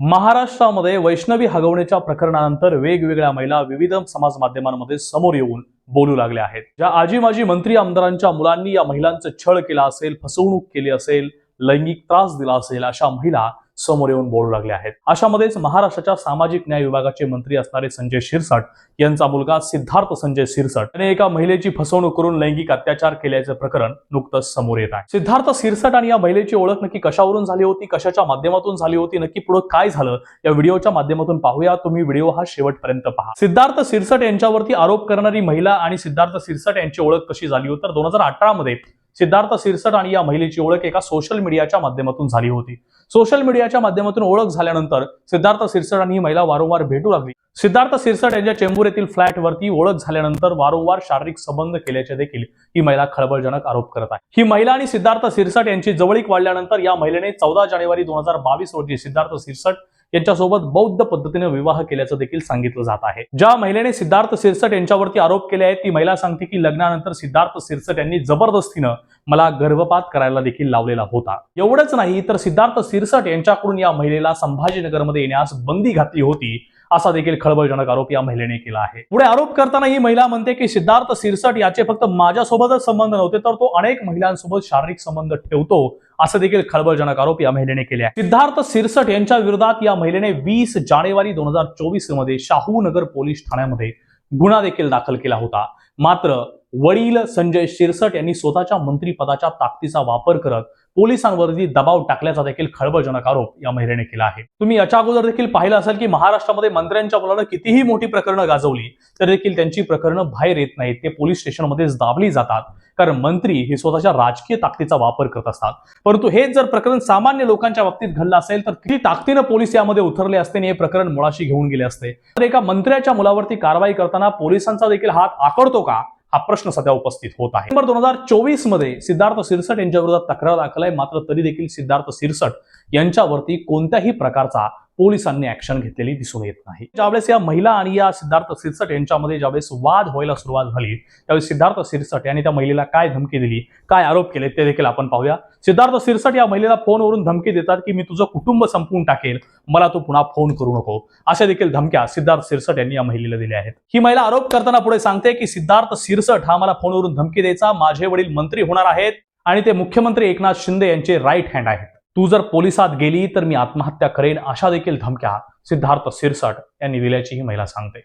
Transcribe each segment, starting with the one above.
महाराष्ट्रामध्ये वैष्णवी हगवण्याच्या प्रकरणानंतर वेगवेगळ्या महिला विविध समाज माध्यमांमध्ये समोर येऊन बोलू लागल्या आहेत. ज्या आजी माजी मंत्री आमदारांच्या मुलांनी या महिलांचं छळ केला असेल फसवणूक केली असेल लैंगिक त्रास दिला असेल अशा महिला समोर येऊन बोलू लागले आहेत. अशामध्येच महाराष्ट्राच्या सामाजिक न्याय विभागाचे मंत्री असणारे संजय शिरसाट यांचा मुलगा सिद्धार्थ संजय शिरसाट याने एका महिलेची फसवणूक करून लैंगिक अत्याचार केल्याचं प्रकरण नुकतंच समोर येत आहे. सिद्धार्थ शिरसाट आणि या महिलेची ओळख नक्की कशावरून झाली होती? कशाच्या माध्यमातून झाली होती? नक्की पुढे काय झालं? या व्हिडिओच्या माध्यमातून पाहूया. तुम्ही व्हिडिओ हा शेवटपर्यंत पहा. सिद्धार्थ सिरसट यांच्यावरती आरोप करणारी महिला आणि सिद्धार्थ सिरसट यांची ओळख कशी झाली होती? तर दोन हजार अठरा मध्ये सिद्धार्थ सिरसट आणि या महिलेची ओळख एका सोशल मीडियाच्या माध्यमातून झाली होती. सोशल मीडियाच्या माध्यमातून ओळख झाल्यानंतर सिद्धार्थ सिरसट आणि ही महिला वारंवार भेटू लागली. सिद्धार्थ सिरसट यांच्या चेंबूर येथील फ्लॅटवरती ओळख झाल्यानंतर वारंवार शारीरिक संबंध केल्याचे देखील ही महिला खळबळजनक आरोप करत आहे. ही महिला आणि सिद्धार्थ सिरसट यांची जवळीक वाढल्यानंतर या महिलेने चौदा जानेवारी दोन हजार बावीस रोजी सिद्धार्थ सिरसट यांच्यासोबत बौद्ध पद्धतीने विवाह केल्याचं देखील सांगितलं जात आहे. ज्या महिलेने सिद्धार्थ सिरसट यांच्यावरती आरोप केले आहेत ती महिला सांगते की लग्नानंतर सिद्धार्थ सिरसट यांनी जबरदस्तीनं मला गर्भपात करायला देखील लावलेला होता. एवढंच नाही तर सिद्धार्थ सिरसट यांच्याकडून या महिलेला संभाजीनगरमध्ये येण्यास बंदी घातली होती. असा देखील खळबळजनक आरोप या महिलेने केला आहे. पुढे आरोप करताना ही महिला म्हणते की सिद्धार्थ सिरसट याचे फक्त माझ्यासोबतच संबंध नव्हते तर तो अनेक महिलांसोबत शारीरिक संबंध ठेवतो असं देखील खळबळजनक आरोप या महिलेने केले आहे सिद्धार्थ सिरसट यांच्या विरोधात या महिलेने वीस जानेवारी दोन हजार चोवीसमध्ये शाहू नगर पोलीस ठाण्यामध्ये गुन्हा देखील दाखल केला होता. मात्र वडील संजय शिरसट यांनी स्वतःच्या मंत्रीपदाच्या ताकदीचा वापर करत पोलिसांवरती दबाव टाकल्याचा देखील खळबळजनक आरोप या महिलेने केला आहे. तुम्ही याच्या अगोदर देखील पाहिलं असेल की महाराष्ट्रामध्ये मंत्र्यांच्या मुलानं कितीही मोठी प्रकरणं गाजवली तर देखील त्यांची प्रकरणं बाहेर येत नाहीत. ते पोलीस स्टेशनमध्येच दाबली जातात कारण मंत्री हे स्वतःच्या राजकीय ताकदीचा वापर करत असतात. परंतु हेच जर प्रकरण सामान्य लोकांच्या बाबतीत घडलं असेल तर किती ताकदीनं पोलीस यामध्ये उतरले असते आणि हे प्रकरण मुळाशी घेऊन गेले असते? तर एका मंत्र्याच्या मुलावरती कारवाई करताना पोलिसांचा देखील हात आकडतो का? हा प्रश्न सध्या उपस्थित होत आहे. नंबर दोन हजार चोवीसमध्ये सिद्धार्थ सिरसट यांच्या विरोधात तक्रार दाखल आहे. मात्र तरी देखील सिद्धार्थ सिरसट यांच्यावरती कोणत्याही प्रकारचा पोलिसांनी ऍक्शन घेतलेली दिसून येत नाही. ज्यावेळेस या महिला आणि या सिद्धार्थ सिरसट यांच्यामध्ये ज्यावेळेस वाद व्हायला सुरुवात झाली त्यावेळेस सिद्धार्थ सिरसट यांनी त्या महिलेला काय धमकी दिली काय आरोप केले ते देखील आपण पाहूया. सिद्धार्थ सिरसट या महिलेला फोनवरून धमकी देतात की मी तुझं कुटुंब संपवून टाकेल मला तू पुन्हा फोन करू नको. अशा देखील धमक्या सिद्धार्थ सिरसट यांनी या महिलेला दिल्या आहेत. ही महिला आरोप करताना पुढे सांगते की सिद्धार्थ सिरसट हा मला फोनवरून धमकी द्यायचा माझे वडील मंत्री होणार आहेत आणि ते मुख्यमंत्री एकनाथ शिंदे यांचे राईट हँड आहेत. तू जर पोलिसात गेली तर मी आत्महत्या करेन अशा देखील धमक्या सिद्धार्थ सिरसट यांनी दिल्याची ही महिला सांगते.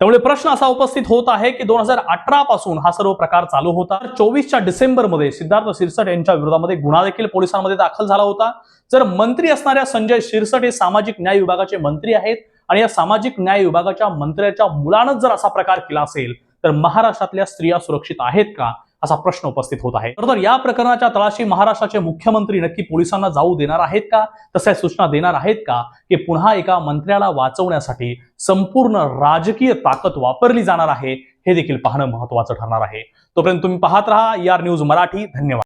त्यामुळे प्रश्न असा उपस्थित होत आहे की दोन हजार अठरा पासून हा सर्व प्रकार चालू होता. चोवीसच्या डिसेंबरमध्ये सिद्धार्थ सिरसट यांच्या विरोधामध्ये गुन्हा देखील पोलिसांमध्ये दाखल झाला होता. जर मंत्री असणाऱ्या संजय शिरसट हे सामाजिक न्याय विभागाचे मंत्री आहेत आणि या सामाजिक न्याय विभागाच्या मंत्र्याच्या मुलानंच जर असा प्रकार केला असेल तर महाराष्ट्रातल्या स्त्रिया सुरक्षित आहेत का? असा प्रश्न उपस्थित होत आहे. तर या प्रकरणाच्या तळाशी महाराष्ट्राचे मुख्यमंत्री नक्की पोलिसांना जाऊ देणार आहेत का? तशा सूचना देणार आहेत का? की पुन्हा एका मंत्र्याला वाचवण्यासाठी संपूर्ण राजकीय ताकद वापरली जाणार आहे हे देखील पाहणं महत्वाचं ठरणार आहे. तोपर्यंत तुम्ही पाहत राहा यार न्यूज मराठी. धन्यवाद.